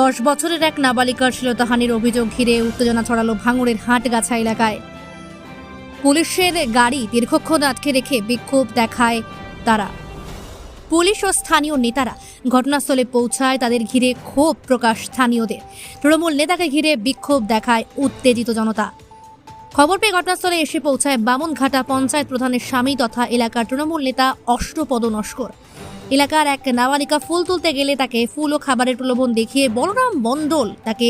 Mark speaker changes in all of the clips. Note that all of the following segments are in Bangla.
Speaker 1: দশ বছরের এক নাবালিকার শ্লীলতাহানির অভিযোগ ঘিরে উত্তেজনা ছড়ালো ভাঙড়ের হাটগাছা এলাকায়। পুলিশের গাড়ি দীর্ঘক্ষণ আটকে রেখে বিক্ষোভ দেখায় তারা। পুলিশ ও স্থানীয় নেতারা ঘটনাস্থলে পৌঁছায় তাদের ঘিরে ক্ষোভ প্রকাশ স্থানীয়দের। তৃণমূল নেতাকে ঘিরে বিক্ষোভ দেখায় উত্তেজিত জনতা। খবর পেয়ে ঘটনাস্থলে এসে পৌঁছায় বামনঘাটা পঞ্চায়েত প্রধানের স্বামী তথা এলাকার তৃণমূল নেতা অষ্টপদ নস্কর এলাকার এক নাবালিকা ফুল তুলতে গেলে তাকে ফুল ও খাবারের প্রলোভন দেখিয়ে বলরাম মণ্ডল তাকে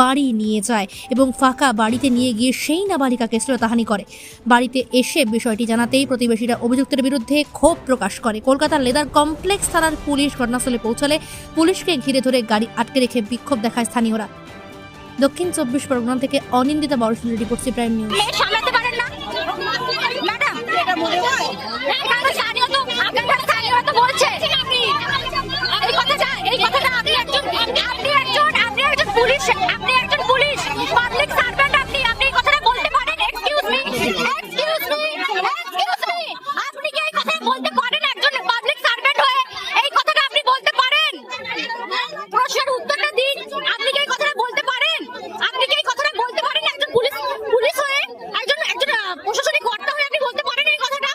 Speaker 1: বাড়ি নিয়ে যায় এবং ফাঁকা বাড়িতে নিয়ে গিয়ে সেই নাবালিকাকে শ্লীলতাহানি করে। বাড়িতে এসে বিষয়টি জানাতেই প্রতিবেশীরা অভিযুক্তের বিরুদ্ধে ক্ষোভ প্রকাশ করে। কলকাতার লেদার কমপ্লেক্স থানার পুলিশ ঘটনাস্থলে পৌঁছালে পুলিশকে ঘিরে ধরে গাড়ি আটকে রেখে বিক্ষোভ দেখায় স্থানীয়রা। দক্ষিণ চব্বিশ পরগনা থেকে অনিন্দিতা বড়শিলের রিপোর্ট প্রাইম নিউজ।
Speaker 2: আপনার স্থানীয় তো বলছে। কথাটা এই কথাটা আপনি একজন আপনি একজন আপনি একজন পুলিশ আপনি একজন পুলিশ পাবলিক সার্ভেন্ট আপনি আপনি এই কথাটা বলতে পারেন excuse me excuse me excuse me আপনি কি এই কথাটা বলতে পারেন একজন পাবলিক সার্ভেন্ট হয়ে এই কথাটা আপনি বলতে পারেন প্রশ্নের উত্তরটা দিন আপনি কি এই কথাটা বলতে পারেন আপনি কি এই কথাটা বলতে পারেন একজন পুলিশ পুলিশ হয়ে একজন একজন আহ, প্রশাসনিক কর্তা হয়ে আপনি বলতে পারেন এই কথাটা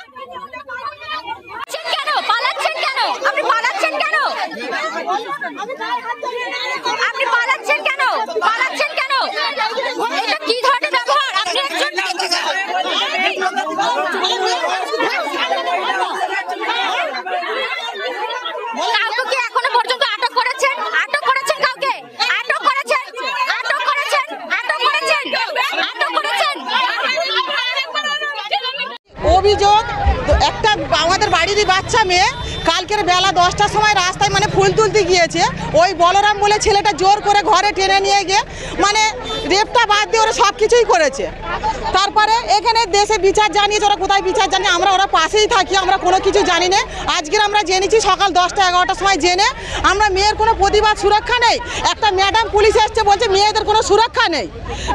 Speaker 2: পালাচ্ছেন কেন পালাচ্ছেন কেন আপনি পালাচ্ছেন কেন আপনি পালাচ্ছেন কেন পালাচ্ছেন কেন এটা কি ধরনের ব্যবহার আপনি একজন কাউকে কি এখনও পর্যন্ত আটক করেছেন আটক করেছেন কাউকে আটক করেছেন আটক করেছেন আটক করেছেন আটক করেছেন
Speaker 3: অভিযোগ একটা আমাদের বাড়িরই বাচ্চা মেয়ে কালকের বেলা দশটার সময় রাস্তায় মানে ফুল তুলতে গিয়েছে। ওই বলরাম বলে ছেলেটা জোর করে ঘরে টেনে নিয়ে গিয়ে মানে রেপটা বাদ দিয়ে ওরা সব কিছুই করেছে। তারপরে এখানে দেশে বিচার জানিয়েছে, ওরা কোথায় বিচার জানি, আমরা ওরা পাশেই থাকি, আমরা কোনো কিছু জানি না। আজকের আমরা জেনেছি সকাল দশটা এগারোটার সময় জেনে আমরা মেয়ের কোনো প্রতিবাদ সুরক্ষা নেই। একটা ম্যাডাম পুলিশ এসছে বলছে, মেয়েদের কোনো সুরক্ষা নেই।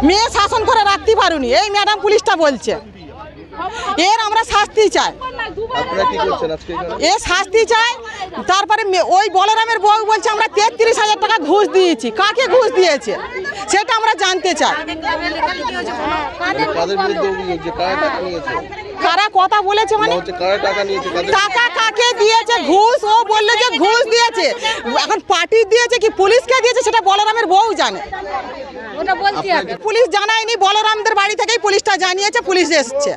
Speaker 3: মেয়ে শাসন করে রাখতে পারুনি। এই ম্যাডাম পুলিশটা বলছে। এর আমরা শাস্তি চাই। এ শাস্তি চাই। তারপরে ওই বলরামের বউ বলছে আমরা তেত্রিশ হাজার টাকা ঘুষ দিয়েছি। কাকে ঘুষ দিয়েছে? সেটা আমরা জানতে চাই।
Speaker 4: কারা
Speaker 3: কথা বলেছে মানে?
Speaker 4: টাকা
Speaker 3: কাকে দিয়েছে? ঘুষ? ও বলল যে ঘুষ দিয়েছে। এখন পার্টি দিয়েছে কি পুলিশকে দিয়েছে সেটা বলরামের বউ জানে। পুলিশ জানায়নি বলরামদের বাড়ি থেকেই পুলিশটা জানিয়েছে পুলিশ এসছে।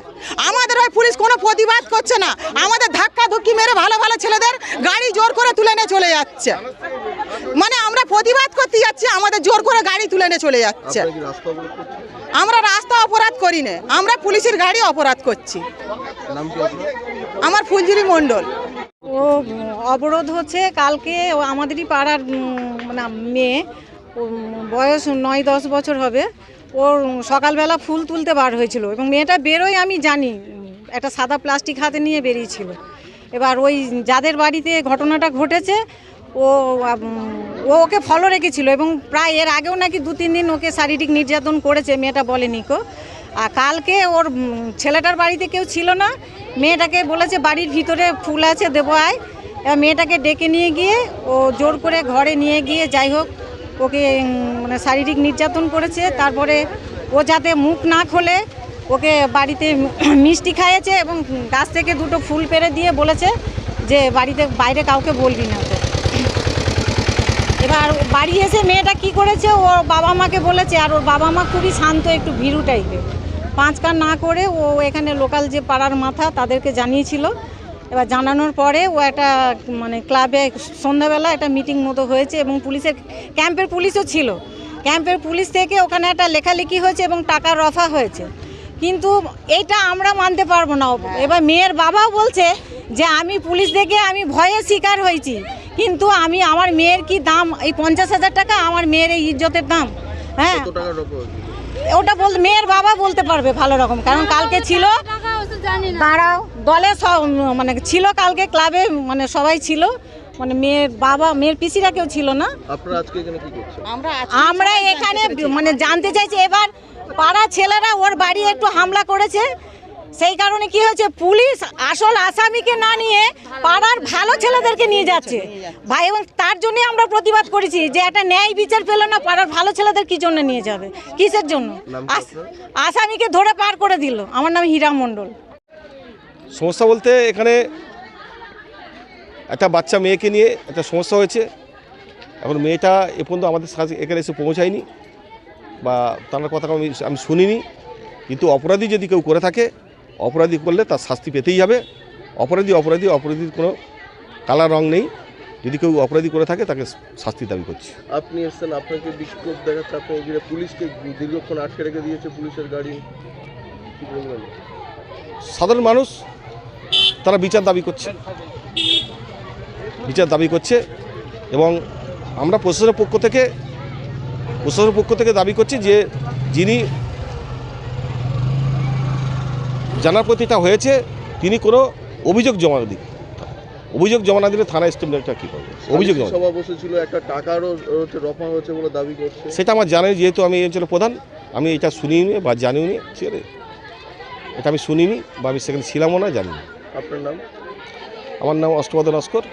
Speaker 3: আমাদের ওই পুলিশ কোনো প্রতিবাদ করছে না। আমাদের ধাক্কা ধুক্কি মেরে ভালো ভালো ছেলেদের গাড়ি জোর করে তুলে নিয়ে চলে যাচ্ছে। মানে আমরা প্রতিবাদ করতে যাচ্ছি আমাদের জোর করে গাড়ি তুলে নিয়ে চলে যাচ্ছে। আমরা রাস্তা অপরাধ করি না আমরা পুলিশের গাড়ি অপরাধ করছি। আমার ফুলঝুরি মণ্ডল।
Speaker 5: ও অবরোধ হচ্ছে কালকে ও আমাদেরই পাড়ার মানে মেয়ে বয়স নয় দশ বছর হবে। ওর সকালবেলা ফুল তুলতে বার হয়েছিল এবং মেয়েটা বেরোয় আমি জানি একটা সাদা প্লাস্টিক হাতে নিয়ে বেরিয়েছিল। এবার ওই যাদের বাড়িতে ঘটনাটা ঘটেছে ও ও ওকে ফলো রেখেছিল এবং প্রায় এর আগেও নাকি দু, তিন দিন ওকে শারীরিক নির্যাতন করেছে, মেয়েটা বলেনি কো। আর কালকে ওর ছেলেটার বাড়িতে কেউ ছিল না, মেয়েটাকে বলেছে বাড়ির ভিতরে ফুল আছে, দেবো আয়। মেয়েটাকে ডেকে নিয়ে গিয়ে ও জোর করে ঘরে নিয়ে গিয়ে যাই হোক, ওকে মানে শারীরিক নির্যাতন করেছে। তারপরে ও যাতে মুখ না খোলে, ওকে বাড়িতে মিষ্টি খাইয়েছে এবং গাছ থেকে দুটো ফুল পেরে দিয়ে বলেছে যে বাড়িতে বাইরে কাউকে বলবি না। এবার বাড়ি এসে মেয়েটা কি করেছে? ওর বাবা মাকে বলেছে, আর ওর বাবা মা খুবই শান্ত, একটু ভীরু টাইপের পাঁচ কান না করে ও এখানে লোকাল যে পাড়ার মাথা তাদেরকে জানিয়েছিল। এবার জানানোর পরে ও একটা মানে ক্লাবে সন্ধ্যাবেলা একটা মিটিং মতো হয়েছে এবং পুলিশের, ক্যাম্পের পুলিশও ছিল। ক্যাম্পের পুলিশ থেকে ওখানে একটা লেখালেখি হয়েছে এবং টাকা রফা হয়েছে। কিন্তু এইটা আমরা মানতে পারব না। এবার মেয়ের বাবাও বলছে যে, আমি পুলিশ দেখে আমি ভয়ে শিকার হয়েছি। কিন্তু আমি আমার মেয়ের কি দাম? এই পঞ্চাশ হাজার টাকা আমার মেয়ের এই ইজ্জতের দাম। হ্যাঁ?
Speaker 4: কত টাকা রকম?
Speaker 5: ওটা বল মেয়ের বাবা বলতে পারবে ভালো রকম কারণ কালকে ছিল দাঁড়াও দলে সব মানে ছিল কালকে ক্লাবে মানে সবাই ছিল। মানে মেয়ের বাবা মেয়ের পিসিরা কেউ ছিল না।
Speaker 4: আপনারা আজকে এখানে কি করছেন?
Speaker 3: আমরা
Speaker 5: আমরা এখানে মানে জানতে চাইছি এবার পাড়া ছেলেরা ওর বাড়ি একটু হামলা করেছে। সেই কারণে কি হয়েছে পুলিশ আসল আসামিকে না নিয়ে পাড়ার ভালো ছেলেদেরকে নিয়ে যাচ্ছে। ভাই এবং তার জন্যই আমরা প্রতিবাদ করেছি যে একটা ন্যায় বিচার পেল না পাড়ার ভালো ছেলেদের কি জন্য নিয়ে যাবে? কিসের জন্য? আসামিকে ধরে পার করে দিল। আমার নাম হীরা মণ্ডল।
Speaker 6: সমস্যা বলতে এখানে একটা বাচ্চা মেয়েকে নিয়ে একটা সমস্যা হয়েছে। এখন মেয়েটা এ পর্যন্ত আমাদের এখানে এসে পৌঁছায়নি বা তার কথা আমি আমি শুনিনি। কিন্তু অপরাধী যদি কেউ করে থাকে অপরাধী করলে তার শাস্তি পেতেই হবে। অপরাধী অপরাধী অপরাধীর কোনো কালার রং নেই। যদি কেউ অপরাধী করে থাকে তাকে শাস্তি দাবি করছি।
Speaker 4: আপনি এসছেন আপনাকে বিক্ষোভ দেখাচ্ছে আপনি এগিয়ে পুলিশকে দীর্ঘক্ষণ আটকে রেখে দিয়েছে পুলিশের গাড়ি।
Speaker 6: সাধারণ মানুষ তারা বিচার দাবি করছে। বিচার দাবি করছে এবং আমরা প্রশাসনের পক্ষ থেকে প্রশাসনের পক্ষ থেকে দাবি করছি যে যিনি জানার প্রতি তা হয়েছে তিনি কোনো অভিযোগ জমা দিন অভিযোগ জমা না দিলে থানা স্টেমটা কী করবে? অভিযোগ জমা
Speaker 4: সভা বসেছিল একটা টাকারও হচ্ছে রফা হয়েছে বলে দাবি করছে।
Speaker 6: সেটা আমার জানাই যেহেতু আমি এই অঞ্চলের প্রধান আমি এটা শুনিনি বা জানিনি ঠিক আছে? এটা আমি শুনিনি বা আমি সেখানে ছিলামও না জানি না
Speaker 4: আপনার নাম?
Speaker 6: আমার নাম অষ্টপদ নস্কর